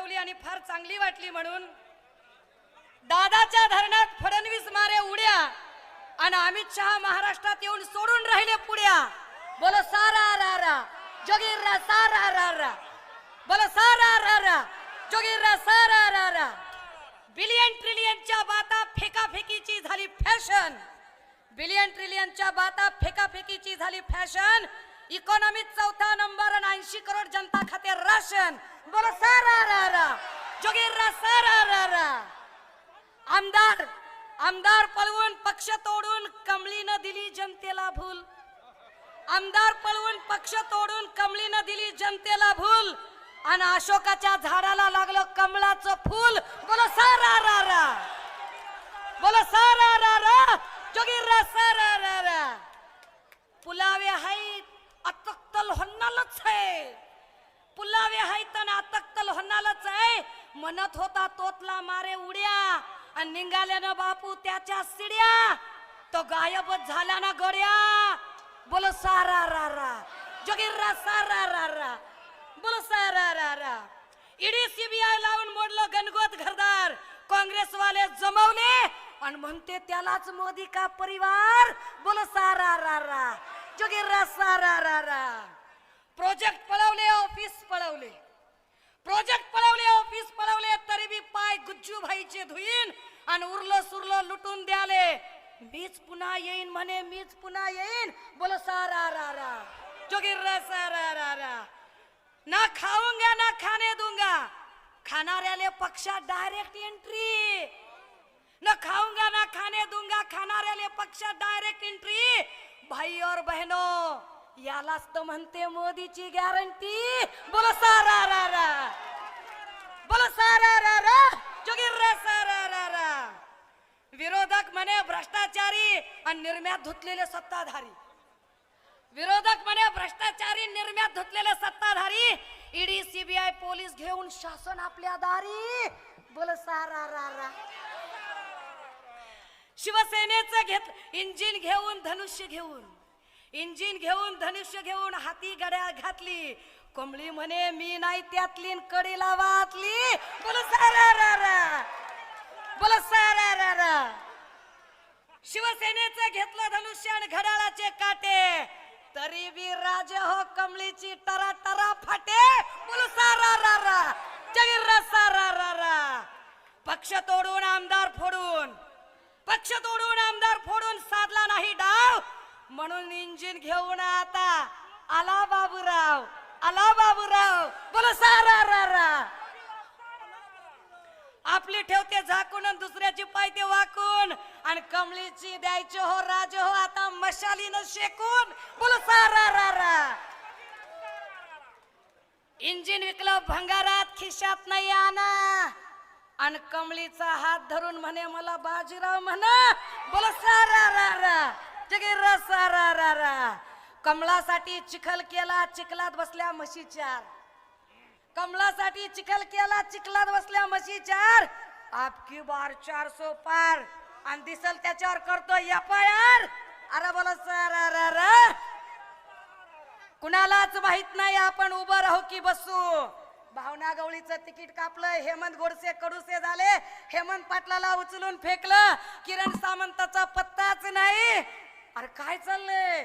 ठेवली आणि फार चांगली वाटली म्हणून. दादाच्या धरणात फडणवीस मारे उड्या आणि अमित शहा महाराष्ट्रात येऊन सोडून राहिले पुड्या. बोलो सारा रा रा जोगीर रा सारा रा रा. बोलो सारा रा रा जोगीर रा सारा रा रा. बिलियन ट्रिलियनच्या बाता फेकाफेकीची झाली फॅशन. बिलियन ट्रिलियनच्या बाता फेकाफेकीची झाली फॅशन. इकॉनॉमीत चौथा नंबर आणि ऐंशी करोड जनता खाते राशन. बोलो सारा रा रा जोगीर रा सारा रा रा आमदार आमदार पळवून पक्ष तोडून कमळीनं दिली जनतेला भूल. आमदार पळवून पक्ष तोडून कमळीनं दिली जनतेला भूल. आणि अशोकाच्या झाडाला लागलं कमळाचं फूल. बोलो सारा रा रा बोलो सारा रा रा जोगीर रा सारा रा रा पुलावे हाईत. अतक्तल होणारच आहे पुलावे आहेत आणि अतक्तल होणारच आहे म्हणत होता तोतला मारे उड्या आणि निघाल्यानं बापू त्याच्या सिड्या। तो गायबच झाला ना गड्या। बोलो सारा रा रा जोगिर्रा सारा रा रा बोलो सारा रा रा ईडी सीबीआय लावून मोडलं गणगोत घरदार काँग्रेसवाले जमवले आणि म्हणते त्यालाच मोदी का परिवार? बोलो सारा रा रा जोगिर्रा रा सारा रा रा। प्रोजेक्ट मीच पुन्हा येईन म्हणे मीच पुन्हा येईन. बोलो सारा रा रा. जोगीर रा सारा रा रा. ना खाऊंगा ना खाने दूंगा खाणाऱ्याले पक्षात डायरेक्ट एंट्री न खाऊंगा ना खाने दूंगा खाणाऱ्याले पक्षात डायरेक्ट एंट्री भाई और बहनों यालाच तर म्हणते मोदीची गॅरंटी बोलो सारा रा रा बोलो सारा रा रा जोगीर रा सारा रा रा विरोधक म्हणे भ्रष्टाचारी आणि निर्म्यात धुतलेले सत्ताधारी. विरोधक म्हणे भ्रष्टाचारी निर्म्यात धुतलेले सत्ताधारी. ईडी सीबीआय पोलीस घेऊन शासन आपल्या दारी. बोल सारा रा रा. शिवसेनेचं घेत इंजिन घेऊन धनुष्य घेऊन. इंजिन घेऊन धनुष्य घेऊन हाती गड्या घातली. कोंबळी म्हणे मी नाही त्यातली न कडीला वाचली बोल सारा रा रा शिवसेनेचं घेतलं धनुष्य आणि घड्याळाचे काटे. तरी बी राजे हो कमळीची टरा टरा फाटे. बोल रा जगीर रा सारा रा. पक्ष तोडून आमदार फोडून. पक्ष तोडून आमदार फोडून साधला नाही डाव. म्हणून इंजिन घेऊन आता आला बाबूराव. आला बाबूराव. बोल सारा रा रा. आपली ठेवते झाकून आणि दुसऱ्याची पायते वाकून. आणि कमळीची द्यायचे हो राज हो आता मशालीनं शेकून. बोल सारा रा रा. इंजिन विकलं भंगारात खिशात नाही आणा. आणि कमळीचा हात धरून म्हणे मला बाजीराव म्हणा. बोल सारा रा रा. जगीर रा सारा रा रा. कमळासाठी चिखल केला चिखलात बसल्या म्हशी चार कमलासाठी चिखल केला चिखलात बसल्या म्हशी चार. आपकी बार चार सो पार. आणि दिसल त्याच्यावर करतो एफ आय आर अरे बोला सर कुणालाच माहीत नाही आपण उभं राहू की बसू. भावना गवळीचं तिकीट कापलं हेमंत गोडसे कडूसे झाले. हेमंत पाटलाला उचलून फेकलं. किरण सामंताचा पत्ताच नाही. अरे काय चाललंय?